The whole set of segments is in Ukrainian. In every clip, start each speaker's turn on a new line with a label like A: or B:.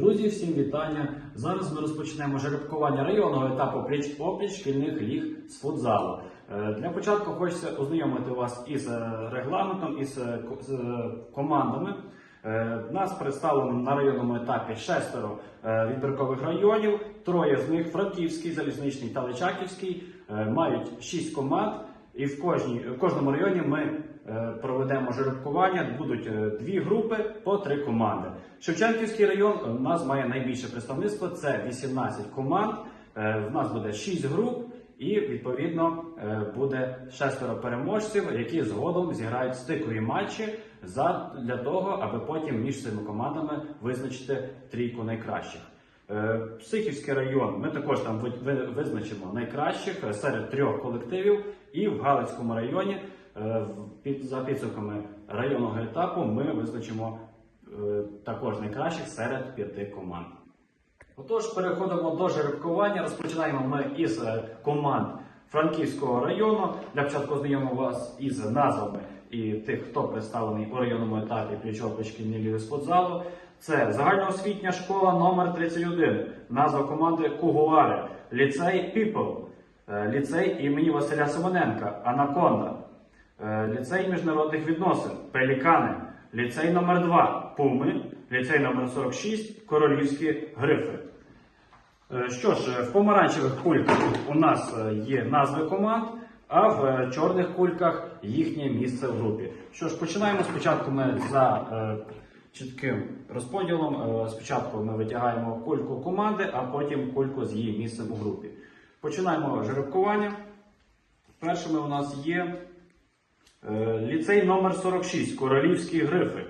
A: Друзі, всім вітання! Зараз ми розпочнемо жеребкування районного етапу пліч опліч шкільних ліг з футзалу. Е, Для початку хочеться ознайомити вас із е, регламентом, із е, командами. Нас представлено на районному етапі шестеро відбіркових районів. Троє з них Франківський, Залізничний та Личаківський, мають шість команд. І в, кожній, в кожному районі ми проведемо жеребкування. Будуть е, дві групи по три команди. Шевченківський район е, у нас має найбільше представництво. Це 18 команд. Е, в нас буде 6 груп, і відповідно е, буде шестеро переможців, які згодом зіграють стикові матчі для того, аби потім між цими командами визначити трійку найкращих. Е, Психівський район ми також там ви- ви- визначимо найкращих е, серед трьох колективів, і в Галицькому районі е, за підсумками районного етапу ми визначимо е, також найкращих серед п'яти команд. Отож, переходимо до жеребкування. Розпочинаємо ми із е, команд Франківського району. Для початку знайомимо вас із назвами і тих, хто представлений у районному етапі пліч шкільні ліги з. Це загальноосвітня школа номер 31 назва команди Кугуари, ліцей е, ліцей імені Василя Симоненка, Анаконда, е, ліцей міжнародних відносин, Пелікани, ліцей номер 2 Пуми, ліцей номер 46 Королівські грифи. Е, Що ж, е, в помаранчевих кульках у нас е, є назви команд, а в е, чорних кульках їхнє місце в групі. Що ж, починаємо спочатку ми за е, чітким розподілом. Е, Спочатку ми витягаємо кульку команди, а потім кульку з її місцем у групі. Починаємо жеребкування. Першими у нас є е, ліцей номер 46 Королівські грифи.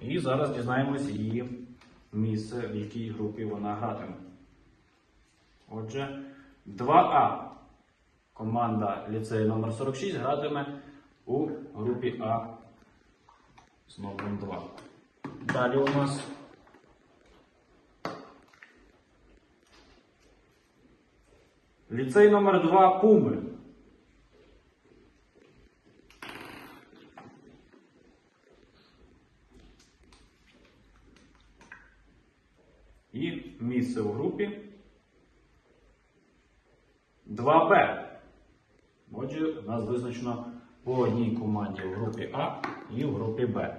A: І зараз дізнаємось її місце, в якій групі вона гратиме. Отже, 2А. Команда ліцею номер 46 гратиме у групі А з номером 2. Далі у нас ліцей номер 2 Пуми. І місце у групі 2Б. Отже, у нас визначено по одній команді в групі А і в групі Б.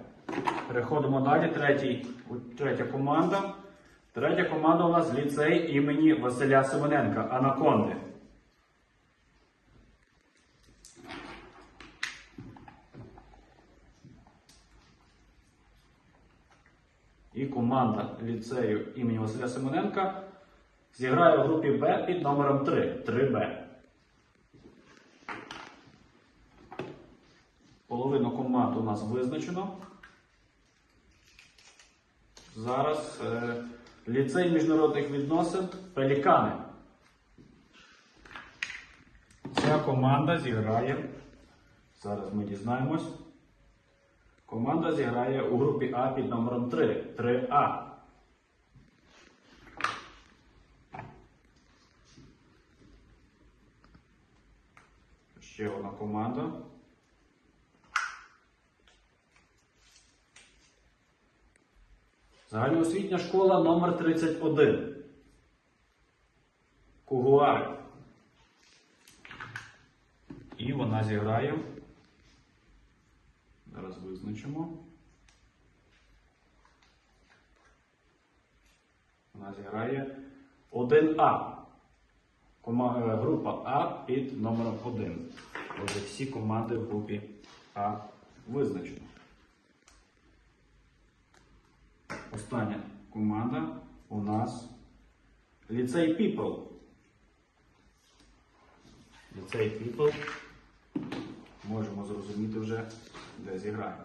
A: Переходимо далі. Третій, третя команда. Третя команда у нас ліцей імені Василя Семененка Анаконди. І команда ліцею імені Василя Семененка зіграє в групі Б під номером 3. 3Б. Половину команд у нас визначено. Зараз е, ліцей міжнародних відносин Пелікани. Ця команда зіграє. Зараз ми дізнаємось. Команда зіграє у групі А під номером 3. 3А. Ще одна команда. Загальноосвітня школа номер 31. Кугуари. І вона зіграє. Зараз визначимо. Вона зіграє 1А. Е, Група А під номером 1. Отже, всі команди в групі А визначено. Остання команда у нас ліцей People. Ліцей People. Можемо зрозуміти вже, де зіграє.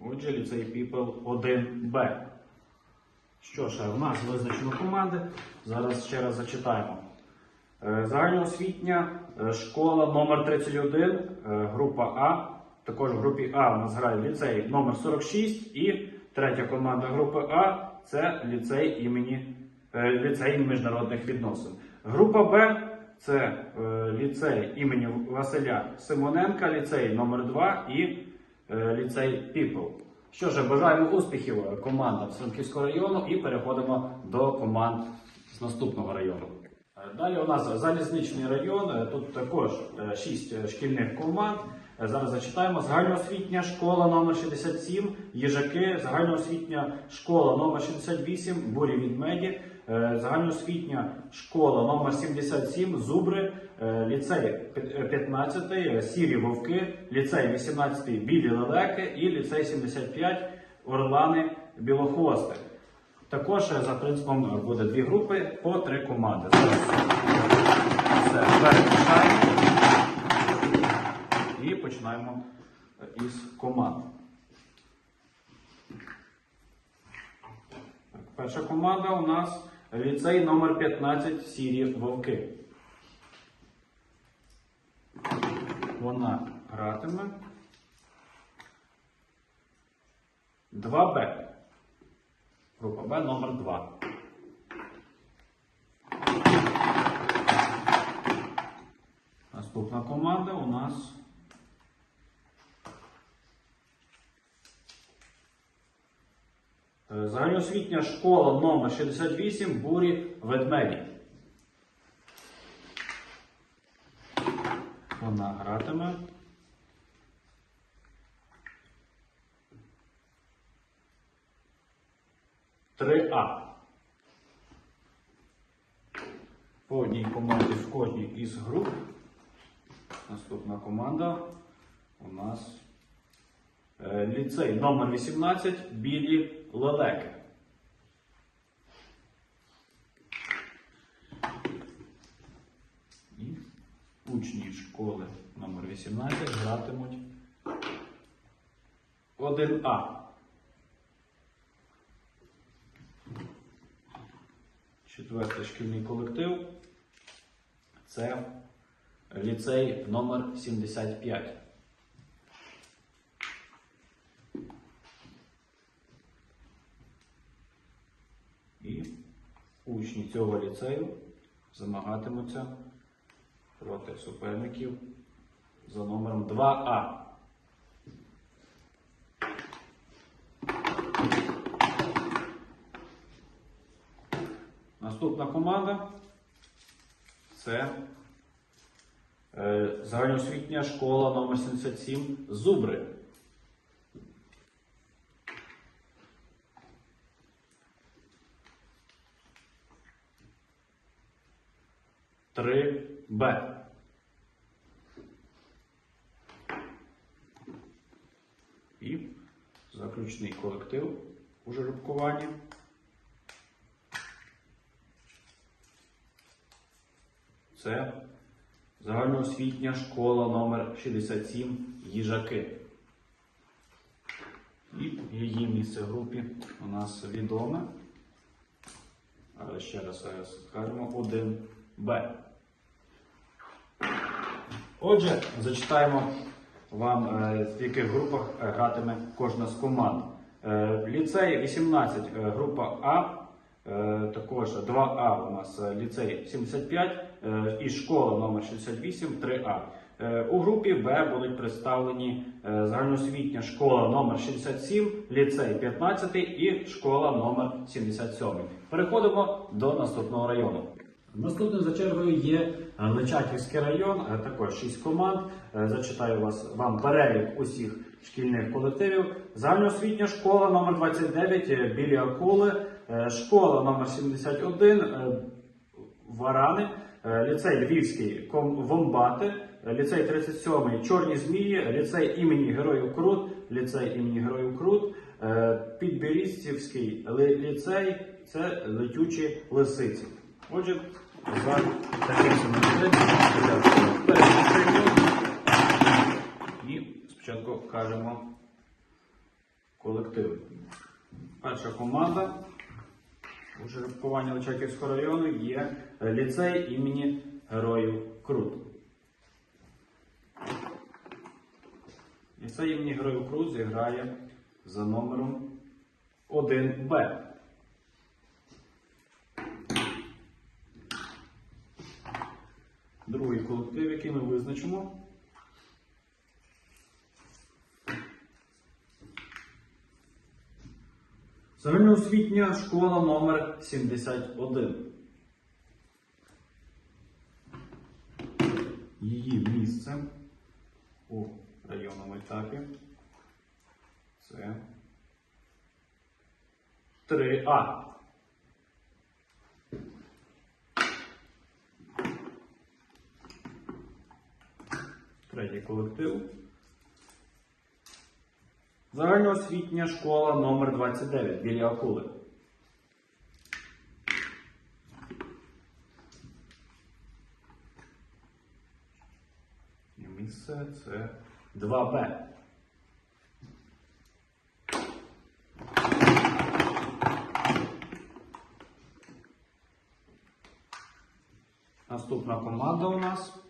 A: Отже, ліцей People 1Б. Що ж, у нас визначено команди. Зараз ще раз зачитаємо. Е, Загальноосвітня е, школа номер 31, е, група А. Також в групі А у нас грає ліцей номер 46 і третя команда групи А це ліцей імені е, ліцей міжнародних відносин. Група Б Це е, ліцей імені Василя Симоненка, ліцей номер 2 і е, ліцей People. Що ж, бажаємо успіхів командам Франківського району і переходимо до команд з наступного району. Далі у нас залізничний район. Тут також 6 шкільних команд. Зараз зачитаємо. Загальноосвітня школа номер 67 Їжаки, загальноосвітня школа номер 68 Бурі Відмеді, е, загальноосвітня школа номер 77 Зубри, е, ліцей 15 е, Сірі Вовки, ліцей 18 Білі Лелеки і ліцей 75 Орлани Білохвости. Також за принципом буде дві групи по три команди. Зараз все перемішаємо починаємо е, із команд. Перша команда у нас ліцей номер 15 Сірі Вовки. Вона гратиме 2Б. Група Б номер 2. Наступна команда у нас. е, Загальноосвітня школа номер 68 Бурі Ведмеді. Вона гратиме. Три А. По одній команді в кожній із груп. Наступна команда у нас е, ліцей номер 18 Білі Лелеки. І учні школи номер 18 гратимуть 1А. Четвертий шкільний колектив це ліцей номер 75. І учні цього ліцею змагатимуться проти суперників за номером 2А. Наступна команда це е, загальноосвітня школа номер 77 Зубри. Три Б. І заключний колектив у жеребкуванні. Це загальноосвітня школа номер 67 Їжаки. І її місце в групі у нас відоме. Але ще раз е, скажемо 1Б. Отже, зачитаємо вам, е, в яких групах е, гратиме кожна з команд. Е, Ліцей 18, е, група А. Також 2А у нас ліцей 75 е, і школа номер 68 3А. Е, У групі Б будуть представлені загальноосвітня школа номер 67, ліцей 15 і школа номер 77. Переходимо до наступного району. Наступним за чергою є е, Личаківський район, е, також 6 команд. Е, Зачитаю вас вам перелік усіх шкільних колективів. Загальноосвітня школа номер 29 е, Білі Акули, школа номер 71 е, Варани, ліцей Львівський Вомбати, ліцей 37 Чорні Змії, ліцей імені Героїв Крут, ліцей імені Героїв Крут, Підберістівський ліцей це летючі лисиці. Отже, за таким переписуємо і спочатку кажемо колектив. Перша команда у жеребкуванні Личаківського району є ліцей імені Героїв Крут. Ліцей імені Героїв Крут зіграє за номером 1Б. Другий колектив, який ми визначимо. Загальноосвітня школа номер 71. Її місце у районному етапі. Це 3А. Третій колектив. Загальноосвітня школа номер 29 біля Акули. Місце це 2Б. Наступна команда у нас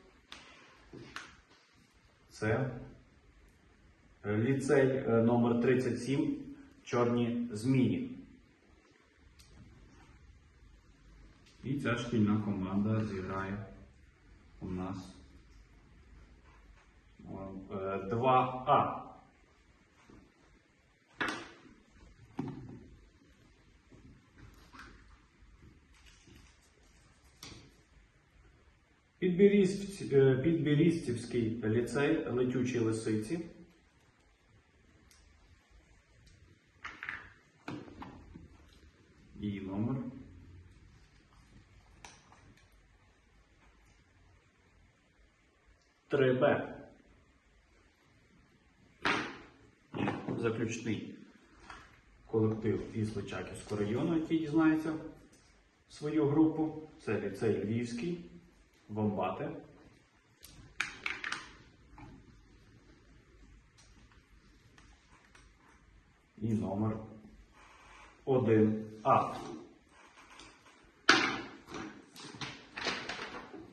A: це е, ліцей е, номер 37 Чорні Змії. І ця шкільна команда зіграє у нас е, 2А. Підбіріст- е, Підбірістівський ліцей летючі лисиці. І номер. Три Б. Заключний колектив із Личаківського району, який дізнається свою групу. Це ліцей Львівський. Вомбати. І номер 1А.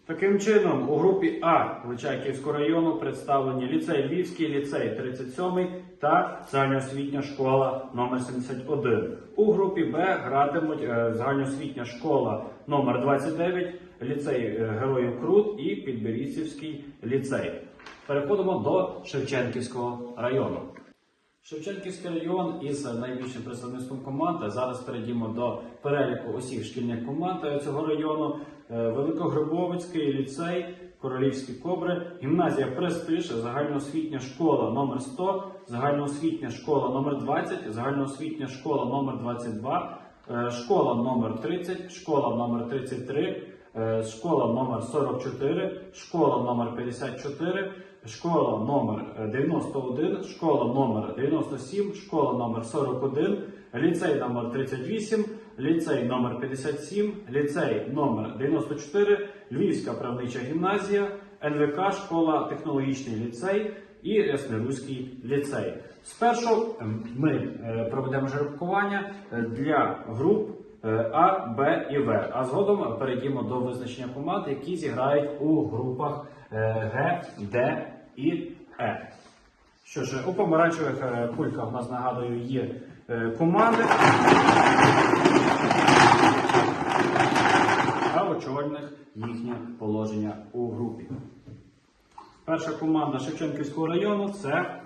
A: Таким чином, у групі А Личаківського району представлені ліцей Львівський, ліцей 37 та загальноосвітня школа номер 71. У групі Б гратимуть е, загальноосвітня школа номер 29, ліцей е, Героїв Крут і Підберізівський ліцей. Переходимо до Шевченківського району. Шевченківський район із найбільшим представництвом команд. Зараз перейдімо до переліку усіх шкільних команд цього району. Е, Великогрибовицький ліцей, Королівські кобри, гімназія Престиж, загальноосвітня школа номер 100, загальноосвітня школа номер 20, загальноосвітня школа номер 22, е, школа номер 30, школа номер 33, е, школа номер 44, школа номер 54, школа номер е, 91, школа номер 97, школа номер 41, ліцей номер 38, ліцей номер 57, ліцей номер 94, Львівська правнича гімназія, НВК, школа технологічний ліцей і Яснеруський ліцей. Спершу ем, ми е, проведемо жеребкування е, для груп е, А, Б і В. А згодом перейдемо до визначення команд, які зіграють у групах Г, Д і Е. Що ж, у помаранчевих кульках у нас нагадую є команди. А у чорних їхнє положення у групі. Перша команда Шевченківського району це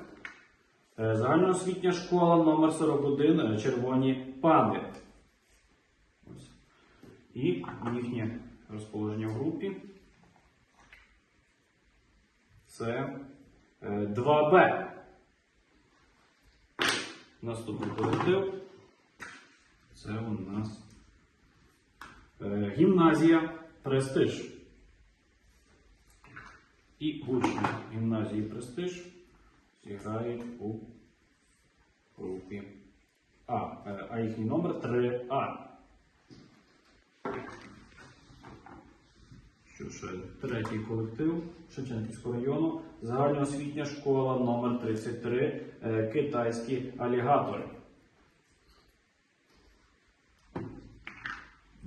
A: е, загальноосвітня школа номер 41 е, Червоні панди. І їхнє розположення в групі. Це е, 2Б. Наступний колектив. Це у нас е, гімназія Престиж. І учні гімназії Престиж зіграють у групі А. Е, А їхній номер 3А. Що ж, е, третій колектив Шевченківського району, загальноосвітня школа номер 33 е, китайські алігатори.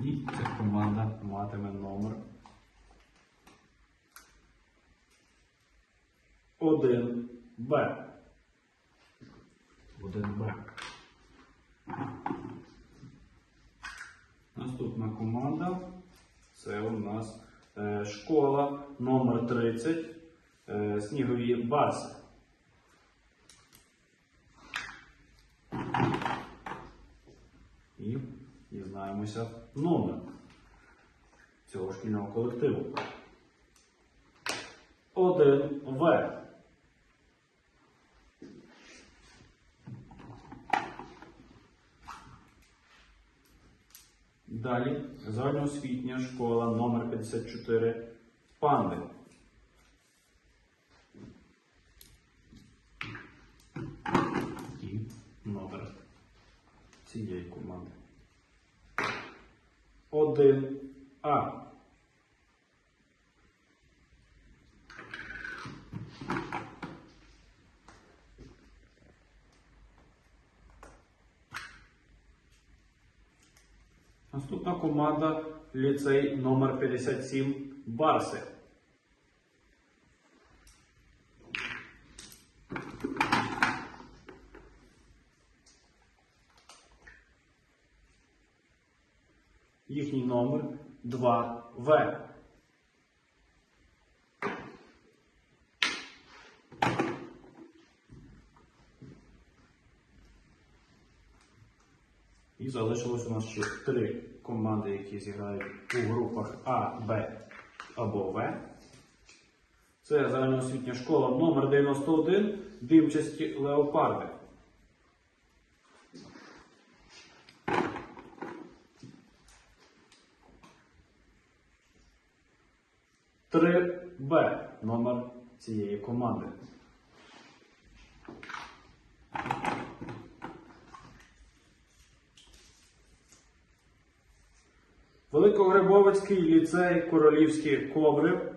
A: І ця команда матиме номер 1Б. 1Б. Наступна команда це у нас Е, Школа номер 30 е, Снігові Барси. І дізнаємося номер цього шкільного колективу. 1 В. Далі загальноосвітня школа номер 54 Панди. І номер цієї команди. 1 А. Наступна команда ліцей номер 57 Барси. Їхній номер 2В. І залишилось у нас ще три команди, які зіграють у групах А, Б або В. Це загальноосвітня школа номер 91 Димчасті леопарди. Три Б номер цієї команди. Великогрибовицький ліцей Королівські Кобри.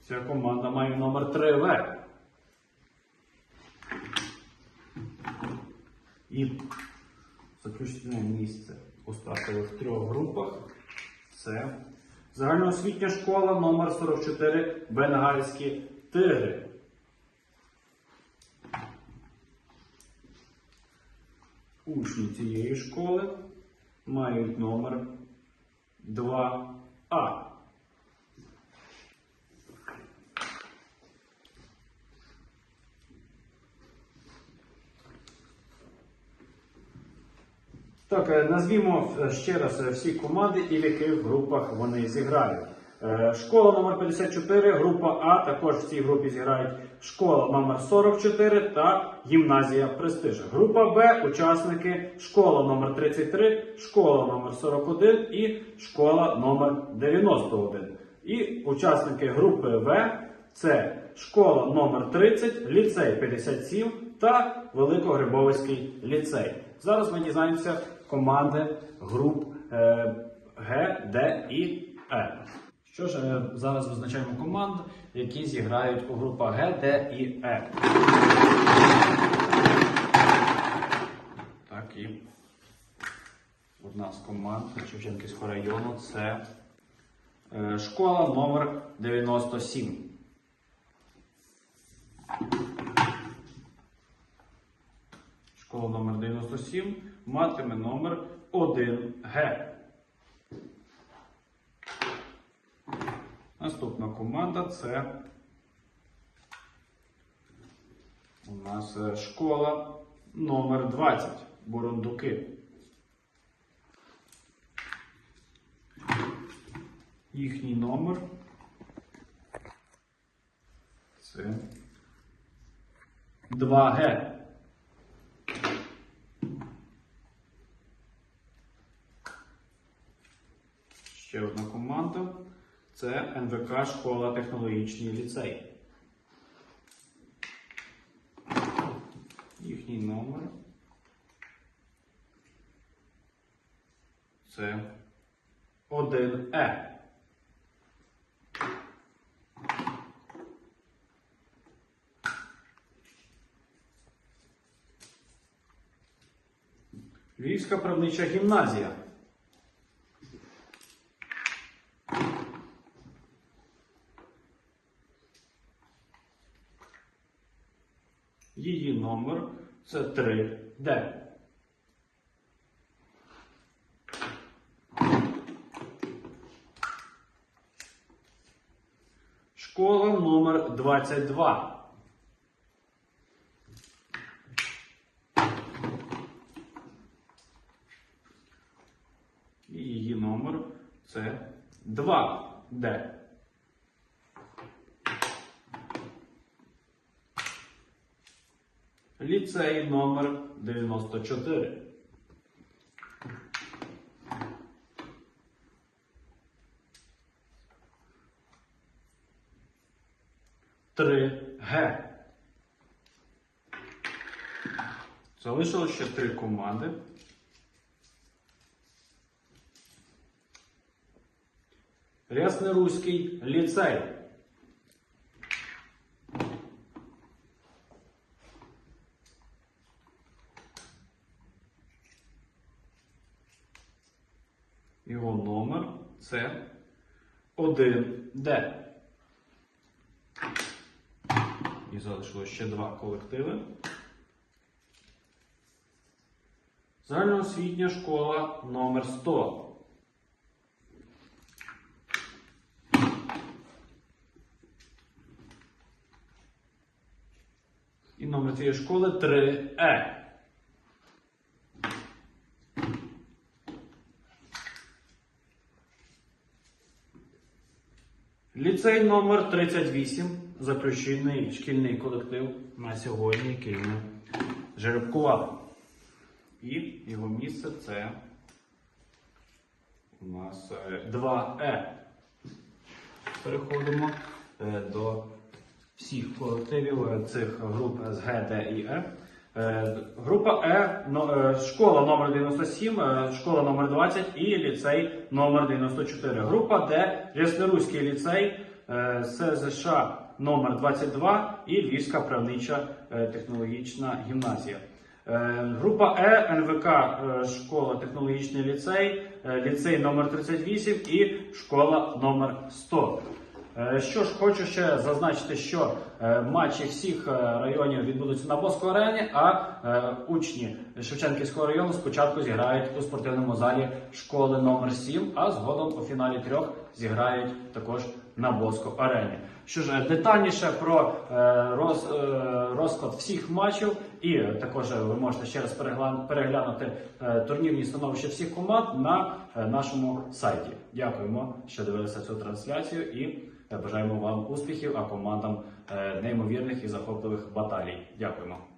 A: Ця команда має номер 3В. І заключне місце у стартових трьох групах це загальноосвітня школа номер 44 Бенгальські тигри. Цієї школи мають номер 2А. Так, е, назвімо е, ще раз е, всі команди і в яких групах вони зіграють. Школа номер 54, група А, також в цій групі зіграють школа номер 44 та гімназія Престиж. Група Б учасники школа номер 33, школа номер 41 і школа номер 91. І учасники групи В це школа номер 30, ліцей 57 та Великогрибовицький ліцей. Зараз ми дізнаємося команди груп е, Г, Д і Е. Що ж, е, зараз визначаємо команди, які зіграють у групах Г, Д і Е. Так, і одна з команд Шевченківського району це е, школа номер 97. Школа номер 97 матиме номер 1Г. Наступна команда це у нас е, школа номер 20 Бурундуки. Їхній номер це 2Г. Ще одна команда. Це НВК Школа Технологічний ліцей. Їхній номер. Це 1Е. Львівська правнича гімназія. Її номер це 3D. Школа номер 22. І її номер це 2D. Ліцей номер 94. Три Г. Залишилось ще три команди. Рясноруський ліцей. Його номер це 1D. І залишилось ще два колективи. Загальноосвітня школа номер 100. І номер цієї школи Е. 3Е. Ліцей номер 38 заключний шкільний колектив на сьогодні, який ми жеребкували. І його місце це у нас е, 2Е. Переходимо е, до всіх колективів е, цих груп з Г, Д і Е. Е, Група Е, е, школа номер 97, е, школа номер 20 і ліцей номер 94. Група Д, Рясноруський ліцей, е, СЗШ номер 22 і Львівська правнича е, технологічна гімназія. Е, Група Е, НВК, школа технологічний ліцей, ліцей номер 38 і школа номер 100. Е, Що ж, хочу ще зазначити, що е, матчі всіх е, районів відбудуться на Боско арені, а учні Шевченківського району спочатку зіграють у спортивному залі школи номер 7, а згодом у фіналі трьох зіграють також на Боско арені. Що ж, детальніше про роз, розклад всіх матчів, і також ви можете ще раз переглянути турнірні становища всіх команд на нашому сайті. Дякуємо, що дивилися цю трансляцію і е, бажаємо вам успіхів, а командам е, неймовірних і захопливих баталій. Дякуємо.